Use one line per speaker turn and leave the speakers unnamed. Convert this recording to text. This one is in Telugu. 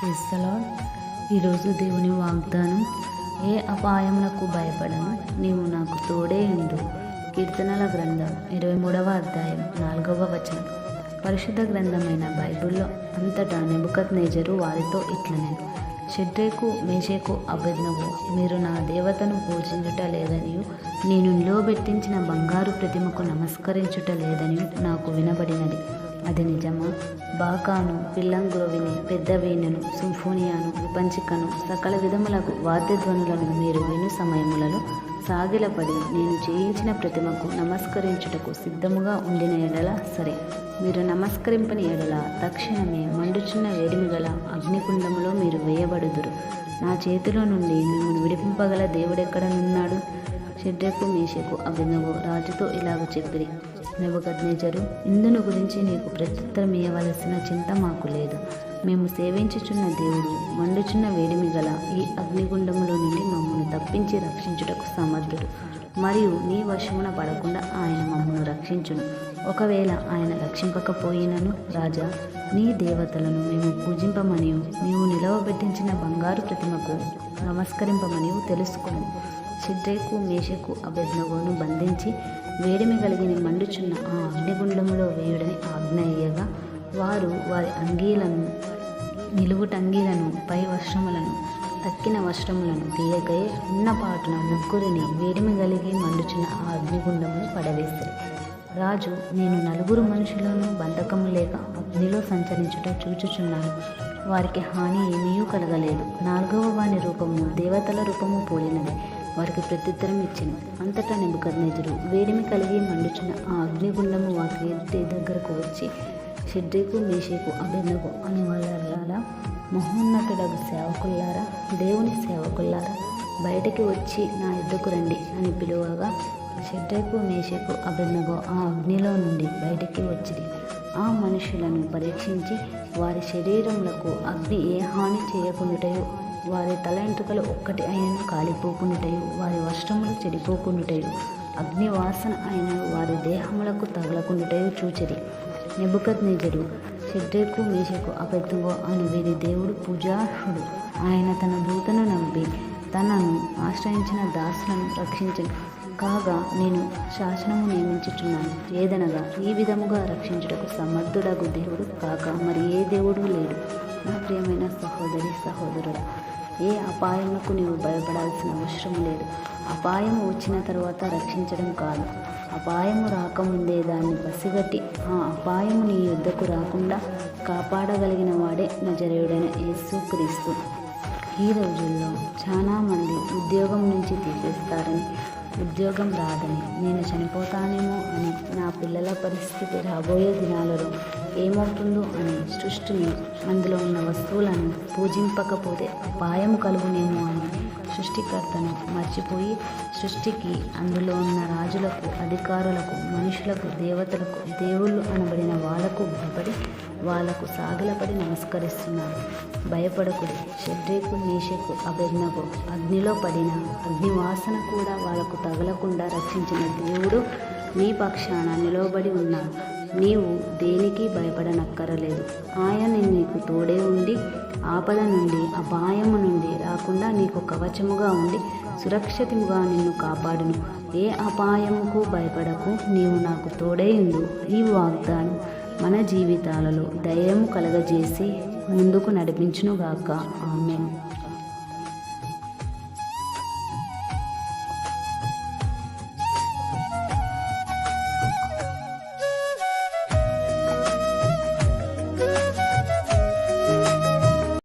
క్రీస్తులో ఈరోజు దేవుని వాగ్దానం ఏ అపాయములకు భయపడను నీవు నాకు తోడే ఉండు. కీర్తనల గ్రంథం ఇరవై మూడవ అధ్యాయం నాలుగవ వచనం. పరిశుద్ధ గ్రంథమైన బైబిల్లో అంతటా నెబుకత్ నేజరు వారితో ఇట్లనే షడ్రేకు మేషేకు అభిజ్ఞవు. మీరు నా దేవతను పూజించుట లేదనియు నేను నిలువబెట్టించిన బంగారు ప్రతిమకు నమస్కరించుట లేదని నాకు వినబడినది. అది నిజమా? బాకాను పిల్లంగ్రోవిని పెద్ద వీణను సింఫోనియాను విపంచికను సకల విధములకు వాద్యధ్వనులను మీరు విను సమయములలో. సాగిలపడి నేను చేయించిన ప్రతిమకు నమస్కరించుటకు సిద్ధముగా ఉండిన ఎడల సరే. మీరు నమస్కరింపని ఎడల తక్షణమే మండుచున్న వేడిమి గల అగ్నికుండములో మీరు వేయబడుదురు. నా చేతిలో నుండి మిమ్మల్ని విడిపింపగల దేవుడెక్కడనున్నాడు షడ్రకు మేషకు అభినవు రాజుతో ఇలాగ చెప్పిరి. నెబుకద్నేజరు ఇందును గురించి నీకు ప్రత్యుత్తరం ఇవ్వవలసిన చింత మాకు లేదు. మేము సేవించుచున్న దేవుడు మండుచున్న వేడిమి గల ఈ అగ్నిగుండములోని తప్పించి రక్షించుటకు సమర్థుడు. మరియు నీ వశమున పడకుండా ఆయన మమ్మను రక్షించును. ఒకవేళ ఆయన రక్షింపకపోయినను రాజా నీ దేవతలను మేము పూజింపమనియు. నీవు నిలవబెట్టించిన బంగారు ప్రతిమకు నమస్కరింపమనియు తెలుసుకును. సిడ్రేకు మేషకు అభిజ్ఞవును బంధించి వేడిమి కలిగిన మండుచున్న ఆ అగ్నిగుండంలో వేయుడని ఆజ్ఞయ్యగా వారు వారి అంగీలను నిలువుటంగీలను పై వస్త్రములను తక్కిన వస్త్రములను తీయకై ఉన్నపాటున ముగ్గురిని వేడిమి కలిగి మండుచున్న ఆ అగ్నిగుండమును పడవేశారు రాజు నేను నలుగురు మనుషులను బంధకము లేక అగ్నిలో సంచరించుట చూచుచున్నాను. వారికి హాని ఏమీ కలగలేదు. నాలుగవ వాని రూపము దేవతల రూపము పోలినది. వారికి ప్రత్యుత్తరం ఇచ్చింది అంతటా నిబుకర్నేజుడు వేడిమి కలిగి మండుచున్న ఆ అగ్నిగుండము వాకి దగ్గరకు వచ్చి షడ్రీకు మేషేకు అభిన్నకు అని వాళ్ళ మహోన్నతుడగు సేవకుల్లారా దేవుని సేవకుల్లారా బయటికి వచ్చి నా యుద్ధకు రండి అని పిలువగా షడ్రకు మేషకు అభిన్నగో ఆ అగ్నిలో నుండి బయటికి వచ్చింది ఆ మనుషులను పరీక్షించి వారి శరీరములకు అగ్ని ఏ హాని చేయకుండాటయో వారి తల ఎంట్రుకలు ఒక్కటి అయినను కాలిపోకుండాటయు వారి వస్త్రములు చెడిపోకుండాటయు అగ్ని వాసన అయిన వారి దేహములకు తగలకుండాటయు చూచరి. నిబుకద్ నిజరు షడ్రేకు మేషకు అబద్ధంగో అని వీరి దేవుడు పూజార్హుడు ఆయన తన దూతను నమ్మి తనను ఆశ్రయించిన దాసులను రక్షించను కాగా నేను శాసనము నియమించుచున్నాను. ఏదనగా ఈ విధముగా రక్షించుటకు సమర్థుడగు దేవుడు కాక మరి ఏ దేవుడు లేడు. నా ప్రియమైన సహోదరి సహోదరుడు ఏ అపాయముకు నీవు భయపడాల్సిన అవసరం లేదు. అపాయం వచ్చిన తర్వాత రక్షించడం కాదు. అపాయము రాకముందే దాన్ని పసిగట్టి ఆ అపాయము నీ యుద్ధకు రాకుండా కాపాడగలిగిన వాడే నజరేయుడైన యేసు క్రీస్తు. ఈ రోజుల్లో చాలామంది ఉద్యోగం నుంచి తీసేస్తారని ఉద్యోగం రాదని నేను చనిపోతానేమో అని నా పిల్లల పరిస్థితి రాబోయే దినాలలో ఏమవుతుందో అని సృష్టిని అందులో ఉన్న వస్తువులను పూజింపకపోతే అపాయం కలుగునేమో అని సృష్టికర్తను మర్చిపోయి సృష్టికి అందులో ఉన్న రాజులకు అధికారులకు మనుషులకు దేవతలకు దేవుళ్ళు అనబడిన వాళ్ళకు భయపడి వాళ్ళకు సాగిలపడి నమస్కరిస్తున్నారు. భయపడకుడు షడ్రేకు నీషకు అభిజ్ఞకు అగ్నిలో పడిన అగ్నివాసన కూడా వాళ్ళకు తగలకుండా రక్షించిన దేవుడు మీ పక్షాన నిలవబడి ఉన్నాడు. నీవు దేనికి భయపడనక్కరలేదు. ఆయన నీకు తోడే ఉండి ఆపద నుండి అపాయము నుండి రాకుండా నీకు కవచముగా ఉండి సురక్షితముగా నిన్ను కాపాడును. ఏ అపాయముకు భయపడకు నీవు నాకు తోడే ఈ వాగ్దానం మన జీవితాలలో ధైర్యము కలగజేసి ముందుకు నడిపించునుగాక. ఆమెను.